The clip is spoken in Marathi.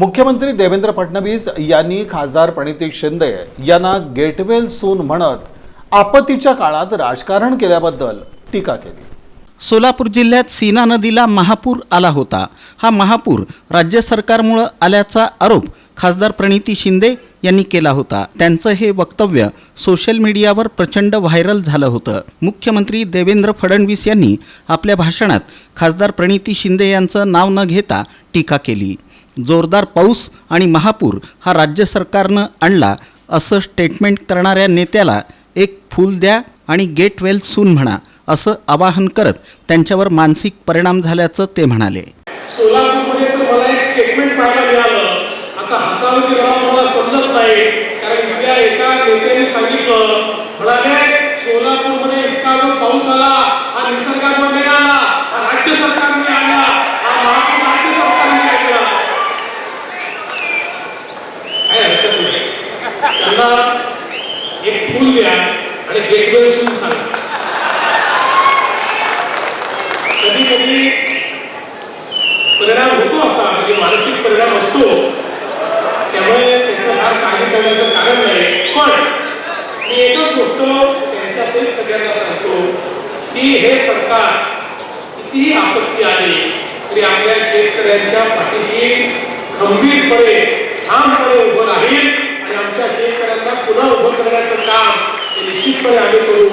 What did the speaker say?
मुख्यमंत्री देवेंद्र फडणवीस यांनी खासदार प्रणिती शिंदे यांना गेटवेल सून म्हणत आपत्तीच्या काळात राजकारण केल्याबद्दल टीका केली. सोलापूर जिल्ह्यात सीना नदीला महापूर आला होता. हा महापूर राज्य सरकारमुळं आल्याचा आरोप खासदार प्रणिती शिंदे यांनी केला होता. त्यांचं हे वक्तव्य सोशल मीडियावर प्रचंड व्हायरल झालं होतं. मुख्यमंत्री देवेंद्र फडणवीस यांनी आपल्या भाषणात खासदार प्रणिती शिंदे यांचं नाव न घेता टीका केली. जोरदार पाऊस आणि महापूर हा राज्य सरकारनं आणला असं स्टेटमेंट करणाऱ्या नेत्याला एक फूल द्या आणि गेट वेल सून म्हणा असं आवाहन करत त्यांच्यावर मानसिक परिणाम झाल्याचं ते म्हणाले. सोलापूरमध्ये तर मला एक स्टेटमेंट पाहायला मिळालं. आता हसावं की मला समजत नाही कारण इथल्या एका नेत्याने सांगितलं म्हणाले सोलापूरमध्ये इतका जो पाऊस आला हा निसर्गामुळे आला हा राज्य सरकारने आला हा महापूर राज्य सरकारने ऐकला काय हरकत नाही त्यांना एक फूल द्या आणि गेटवे सुरू सांगा. कधी कधी परिणाम होतो असा म्हणजे मानसिक परिणाम असतो. त्यामुळे त्याचं फार काही करण्याचं कारण नाही. पण मी एकच गोष्ट त्यांच्यासहित सगळ्यांना सांगतो की हे सरकार कितीही आपत्ती आली तरी आपल्या शेतकऱ्यांच्या पाठीशी खंबीरपणे ठामपणे उभं राहील. आणि शेतकऱ्यांना पुन्हा उभं करण्याचं काम निश्चितपणे आम्ही करू.